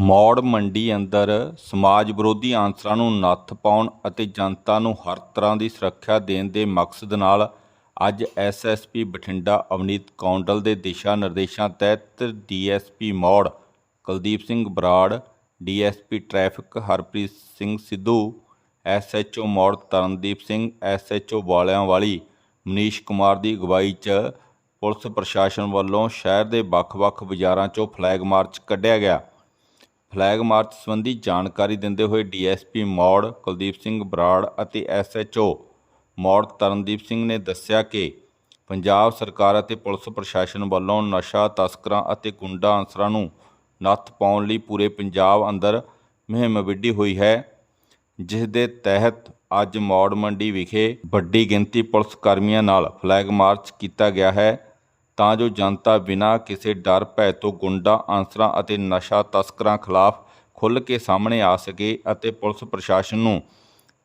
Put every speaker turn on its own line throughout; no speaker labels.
ਮੌੜ ਮੰਡੀ ਅੰਦਰ ਸਮਾਜ ਵਿਰੋਧੀ ਆਂਸਰਾਂ ਨੂੰ ਨੱਥ ਪਾਉਣ ਅਤੇ ਜਨਤਾ ਨੂੰ ਹਰ ਤਰ੍ਹਾਂ ਦੀ ਸੁਰੱਖਿਆ ਦੇਣ ਦੇ ਮਕਸਦ ਨਾਲ ਅੱਜ ਐਸਐਸਪੀ ਬਠਿੰਡਾ ਅਵਨੀਤ ਕੌਂਡਲ ਦੇ ਦਿਸ਼ਾ ਨਿਰਦੇਸ਼ਾਂ ਤਹਿਤ DSP Maur, Kuldeep Singh Brar, DSP traffic Harpreet Singh Sidhu SHO Maur Tarandeep Singh SHO ਵਾਲਿਆਂ ਵਾਲੀ ਮਨੀਸ਼ ਕੁਮਾਰ ਦੀ ਅਗਵਾਈ 'ਚ ਪੁਲਿਸ ਪ੍ਰਸ਼ਾਸਨ ਵੱਲੋਂ ਸ਼ਹਿਰ ਦੇ ਵੱਖ-ਵੱਖ ਬਾਜ਼ਾਰਾਂ 'ਚੋਂ ਫਲੈਗ ਮਾਰਚ ਕੱਢਿਆ ਗਿਆ। ਫਲੈਗ ਮਾਰਚ ਸੰਬੰਧੀ ਜਾਣਕਾਰੀ ਦਿੰਦੇ ਹੋਏ ਡੀਐਸਪੀ ਮੌੜ ਕੁਲਦੀਪ ਸਿੰਘ ਬਰਾੜ ਅਤੇ ਐਸਐਚਓ ਮੌੜ ਤਰਨਦੀਪ ਸਿੰਘ ਨੇ ਦੱਸਿਆ ਕਿ ਪੰਜਾਬ ਸਰਕਾਰ ਅਤੇ ਪੁਲਿਸ ਪ੍ਰਸ਼ਾਸਨ ਵੱਲੋਂ ਨਸ਼ਾ ਤਸਕਰਾਂ ਅਤੇ ਗੁੰਡਾ ਅਨਸਰਾਂ ਨੂੰ ਨੱਥ ਪਾਉਣ ਲਈ ਪੂਰੇ ਪੰਜਾਬ ਅੰਦਰ ਮੁਹਿੰਮ ਵਿੱਢੀ ਹੋਈ ਹੈ, ਜਿਸ ਦੇ ਤਹਿਤ ਅੱਜ ਮੌੜ ਮੰਡੀ ਵਿਖੇ ਵੱਡੀ ਗਿਣਤੀ ਪੁਲਿਸ ਕਰਮੀਆਂ ਨਾਲ ਫਲੈਗ ਮਾਰਚ ਕੀਤਾ ਗਿਆ ਹੈ। ਤਾਂ ਜੋ ਜਨਤਾ ਬਿਨਾਂ ਕਿਸੇ ਡਰ, ਭੈ ਤੋਂ ਗੁੰਡਾ ਅਨਸਰਾਂ ਅਤੇ ਨਸ਼ਾ ਤਸਕਰਾਂ ਖਿਲਾਫ ਖੁੱਲ੍ਹ ਕੇ ਸਾਹਮਣੇ ਆ ਸਕੇ ਅਤੇ ਪੁਲਿਸ ਪ੍ਰਸ਼ਾਸਨ ਨੂੰ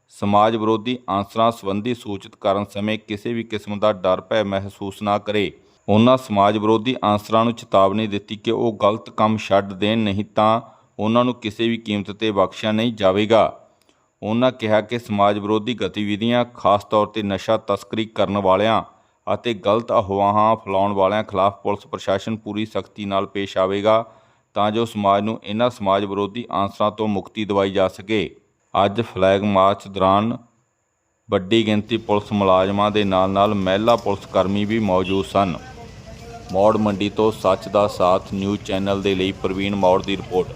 ਸਮਾਜ ਵਿਰੋਧੀ ਅਨਸਰਾਂ ਸੰਬੰਧੀ ਸੂਚਿਤ ਕਰਨ ਸਮੇਂ ਕਿਸੇ ਵੀ ਕਿਸਮ ਦਾ ਡਰ, ਭੈ ਮਹਿਸੂਸ ਨਾ ਕਰੇ। ਉਹਨਾਂ ਸਮਾਜ ਵਿਰੋਧੀ ਅਨਸਰਾਂ ਨੂੰ ਚੇਤਾਵਨੀ ਦਿੱਤੀ ਕਿ ਉਹ ਗਲਤ ਕੰਮ ਛੱਡ ਦੇਣ, ਨਹੀਂ ਤਾਂ ਉਹਨਾਂ ਨੂੰ ਕਿਸੇ ਵੀ ਕੀਮਤ ਤੇ ਬਖਸ਼ਿਆ ਨਹੀਂ ਜਾਵੇਗਾ। ਉਹਨਾਂ ਕਿਹਾ ਕਿ ਸਮਾਜ ਵਿਰੋਧੀ ਗਤੀਵਿਧੀਆਂ, ਖਾਸ ਤੌਰ ਤੇ ਨਸ਼ਾ ਤਸਕਰੀ ਕਰਨ ਵਾਲਿਆਂ ਅਤੇ ਗਲਤ ਅਫਵਾਹਾਂ ਫੈਲਾਉਣ ਵਾਲਿਆਂ ਖਿਲਾਫ ਪੁਲਿਸ ਪ੍ਰਸ਼ਾਸਨ ਪੂਰੀ ਸਖਤੀ ਨਾਲ ਪੇਸ਼ ਆਵੇਗਾ ਤਾਂ ਜੋ ਸਮਾਜ ਨੂੰ ਇਹਨਾਂ ਸਮਾਜ ਵਿਰੋਧੀ ਆਂਸਰਾਂ ਤੋਂ ਮੁਕਤੀ ਦਿਵਾਈ ਜਾ ਸਕੇ। ਅੱਜ ਫਲੈਗ ਮਾਰਚ ਦੌਰਾਨ ਵੱਡੀ ਗਿਣਤੀ ਪੁਲਿਸ ਮੁਲਾਜ਼ਮਾਂ ਦੇ ਨਾਲ-ਨਾਲ ਮਹਿਲਾ ਪੁਲਿਸ ਕਰਮੀ ਵੀ ਮੌਜੂਦ ਸਨ। ਮੌੜ ਮੰਡੀ ਤੋਂ ਸੱਚ ਦਾ ਸਾਥ ਨਿਊਜ਼ ਚੈਨਲ ਦੇ ਲਈ ਪ੍ਰਵੀਨ ਮੌੜ ਦੀ ਰਿਪੋਰਟ।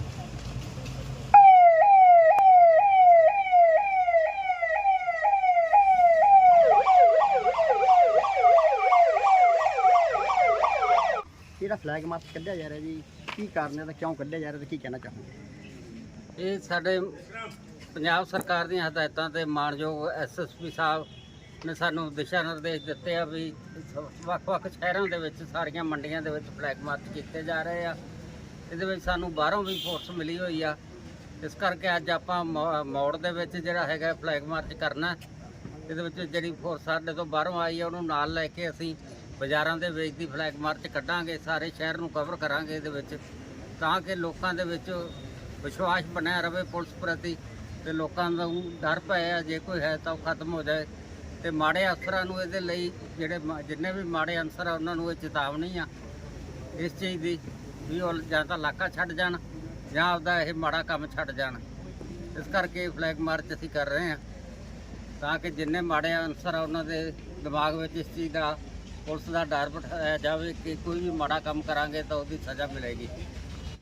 ਜਿਹੜਾ ਫਲੈਗ ਮਾਰਚ ਕੱਢਿਆ ਜਾ ਰਿਹਾ ਜੀ, ਕੀ ਕਾਰਨ ਹੈ ਤੇ ਕਿਉਂ ਕੱਢਿਆ ਜਾ ਰਿਹਾ ਤੇ ਕੀ ਕਹਿਣਾ ਚਾਹੁੰਦੇ
ਇਹ ਸਾਡੇ ਪੰਜਾਬ ਸਰਕਾਰ ਦੀਆਂ ਹਦਾਇਤਾਂ ਤੇ ਮਾਨਯੋਗ ਐਸਐਸਪੀ ਸਾਹਿਬ ਨੇ ਸਾਨੂੰ ਦਿਸ਼ਾ ਨਿਰਦੇਸ਼ ਦਿੱਤੇ ਆ ਵੀ ਵੱਖ-ਵੱਖ ਸ਼ਹਿਰਾਂ ਦੇ ਵਿੱਚ ਸਾਰੀਆਂ ਮੰਡੀਆਂ ਦੇ ਵਿੱਚ ਫਲੈਗ ਮਾਰਚ ਕੀਤੇ ਜਾ ਰਹੇ ਆ। ਇਹਦੇ ਵਿੱਚ ਸਾਨੂੰ ਬਾਹਰੋਂ ਵੀ ਫੋਰਸ ਮਿਲੀ ਹੋਈ ਆ। ਇਸ ਕਰਕੇ ਅੱਜ ਆਪਾਂ ਮੌ- ਮੌੜ ਦੇ ਵਿੱਚ ਜਿਹੜਾ ਹੈਗਾ ਫਲੈਗ ਮਾਰਚ ਕਰਨਾ, ਇਹਦੇ ਵਿੱਚ ਜਿਹੜੀ ਫੋਰਸ ਸਾਡੇ ਤੋਂ ਬਾਹਰੋਂ ਆਈ ਆ, ਉਹਨੂੰ ਨਾਲ ਲੈ ਕੇ ਅਸੀਂ ਬਾਜ਼ਾਰਾਂ ਦੇ ਵਿੱਚ ਦੀ ਫਲੈਗ ਮਾਰਚ ਕੱਢਾਂਗੇ, ਸਾਰੇ ਸ਼ਹਿਰ ਨੂੰ ਕਵਰ ਕਰਾਂਗੇ ਇਹਦੇ ਵਿੱਚ, ਤਾਂ ਕਿ ਲੋਕਾਂ ਦੇ ਵਿੱਚ ਵਿਸ਼ਵਾਸ ਬਣਿਆ ਰਵੇ ਪੁਲਿਸ ਪ੍ਰਤੀ ਤੇ ਲੋਕਾਂ ਨੂੰ ਡਰ ਪਿਆ ਜੇ ਕੋਈ ਹੈ ਤਾਂ ਉਹ ਖਤਮ ਹੋ ਜਾਏ। ਤੇ ਮਾੜੇ ਅਫਸਰਾਂ ਨੂੰ ਇਹਦੇ ਲਈ ਜਿਹੜੇ ਮ- ਜਿੰਨੇ ਵੀ ਮਾੜੇ ਅਨਸਰ ਆ, ਉਹਨਾਂ ਨੂੰ ਇਹ ਚੇਤਾਵਨੀ ਆ, ਇਸ ਚੀਜ਼ ਦੀ ਵੀ ਉਹ ਜਾਂ ਤਾਂ ਇਲਾਕਾ ਛੱਡ ਜਾਣ ਜਾਂ ਆਪਦਾ ਇਹ ਮਾੜਾ ਕੰਮ ਛੱਡ ਜਾਣ। ਇਸ ਕਰਕੇ ਫਲੈਗ ਮਾਰਚ ਅਸੀਂ ਕਰ ਰਹੇ ਹਾਂ, ਤਾਂ ਕਿ ਜਿੰਨੇ ਮਾੜੇ ਅਨਸਰ ਆ, ਉਹਨਾਂ ਦੇ ਦਿਮਾਗ ਵਿੱਚ ਇਸ ਚੀਜ਼ ਦਾ ਪੁਲਿਸ ਦਾ ਡਰ ਬਿਠਾਇਆ ਜਾਵੇ ਕਿ ਕੋਈ ਵੀ ਮਾੜਾ ਕੰਮ ਕਰਾਂਗੇ ਤਾਂ ਉਹਦੀ ਸਜ਼ਾ ਮਿਲੇਗੀ।